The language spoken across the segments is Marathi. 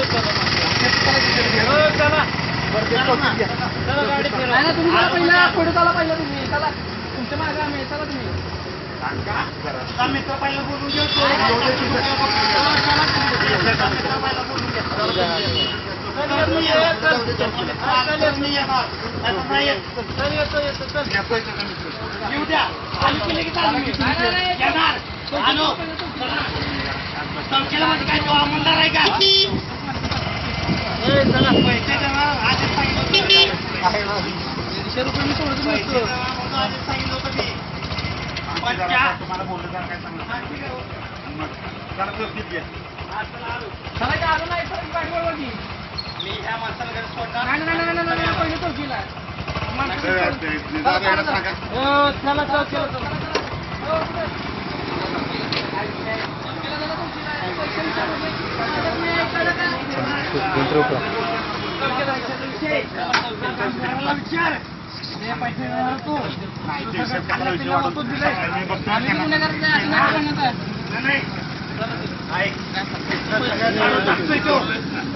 हो, चला चला तुम्ही चला चला तुम्ही ये, चल. चल, येणार. काय तो आमदार आहे का ए, चला. पैसे देणार. आधीच सांगितलं होतं. दीडशे रुपये मी सोडत पैसे नसतो सांगितलं मी. तुम्हाला बोललं जरा काय जरा व्यवस्थित घ्या चला, आलू. आलो नाही मी ह्या माणसाला घरी सोडणार नाही नाही नाही नाही पहिले चौकीला चला चला चला विचार हे पैसे देणार तू नाही, ते साहेब कशाला विषय वाढवतो? मी बघतो आम्ही गुन्हेगार नाही, असं नाही म्हणत आहे. नाही, नाही. ऐक. टाकतोय तो.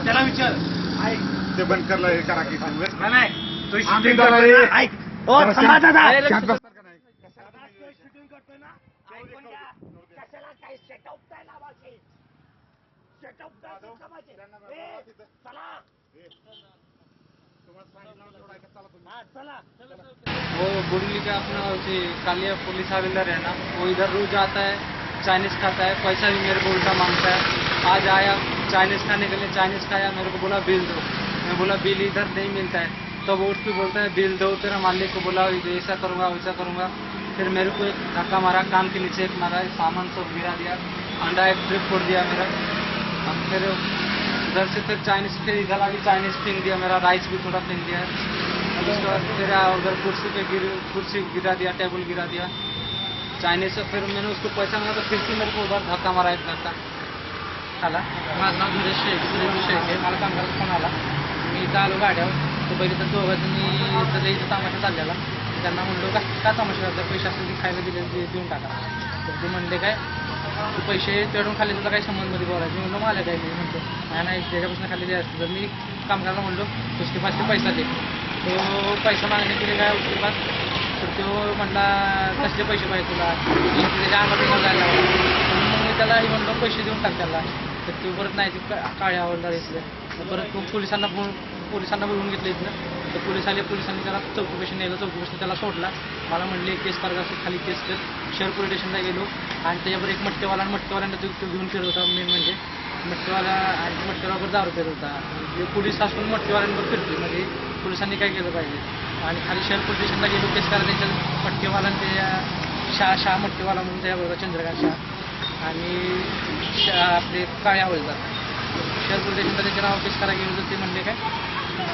त्याला विचार ते बंद हे करा की नाही, तो करतोय ऐक. ओ, थांबा दादा. करतोय ना. कशाला काही सेटअप नाही लावायचे. चला. हा, चला. वो बुरली का अपना उसे कालिया पुलिस हवलदार है ना वो इधर रोज आता है चाइनीज़ खाता है पैसा भी मेरे को उल्टा माँगता है। आज आया चाइनीज़ खाने के लिए चाइनीज़ खाया मेरे को बोला बिल दो। मैं बोला बिल इधर नहीं मिलता है। तब वो उठ के बोलता है बिल दो तेरा मालिक को बोला ऐसा करूँगा वैसा करूँगा। फिर मेरे को एक धक्का मारा कान के नीचे एक मारा सामान सब गिरा दिया अंडा एक ट्रिप फोड़ दिया मेरा। अब फिर उधर से फिर चाइनीज फिर इधर आके चाइनीज फेंक दिया मेरा राइस भी थोड़ा फेंक दिया अब उसके बाद फिर उधर कुर्सी पे गिर कुर्सी गिरा दिया टेबल गिरा दिया। चाइनीज से फिर मैंने उसको पैसा मांगा तो फिर से मेरे को उधर धक्का मारा एक धक्का आला माझं नाव धीरज शेख सुरेश शेख आहे। मला फोन आला मी इथं आलो गाड्यावर. तो पहिले तर इथं तमाशा चाललेला. त्यांना म्हणलो का का तमाशा करता पैसे असतील खायला दिले देऊन टाका. तर ते म्हणले काय तू पैसे चढून खाली तुला काही संबंधमध्ये बोलायचं म्हणलं मला काय नाही. म्हणतो नाही नाही त्याच्यापासून खाली द्यायचं जर मी कामगाराला म्हणलो उसके पास ते पैसा दे. तो पैसा मागणी केले काय उसके पास? तर तो म्हणला कसले पैसे पाहिजे तुला? त्याच्या अंगात जायला मग मी त्याला म्हणलो पैसे देऊन टाक त्याला. तर तो परत नाही ते का- काळे आवडला इथलं. परत पोलिसांना फोन पोलिसांना बोलून घेतलं इथलं तर पोलीस आले पोलिसांनी त्याला चौकशी नेलं चौकशी त्याला सोडला. मला म्हणले केस कर खाली केस कर शहर पोलीस स्टेशनला गेलो आणि त्याच्यावर एक मट्टेवाला आणि मट्टेवाल्यांना तो घेऊन फिरत होता मेन म्हणजे. मट्टेवाला आणि मट्टेवालावर दारू पेरत होता. म्हणजे पोलीस असून मट्टेवाल्यांवर फिरतो म्हणजे पोलिसांनी काय केलं पाहिजे? आणि खाली शहर पोलीस स्टेशनला गेलो केस करा त्यांच्या मट्टेवाला आणि त्या शाह शाह मट्टेवाला म्हणून त्याच्याबरोबर चंद्रकांत शाह आणि आपले काळ्या हवलदार शहर पोलीस स्टेशनला त्याच्या नाव केस करा गेलो तर ते म्हणले काय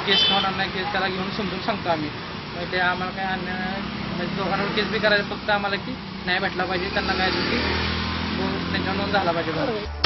केस होणार नाही केस त्याला घेऊन समजून सांगतो आम्ही. मग ते आम्हाला काय अन्याय म्हणजे दोघांवर केस बी करायचं फक्त आम्हाला की नाही भेटला पाहिजे त्यांना काय की त्यांच्या त्यांच्यावर नोंद झाला पाहिजे. बरोबर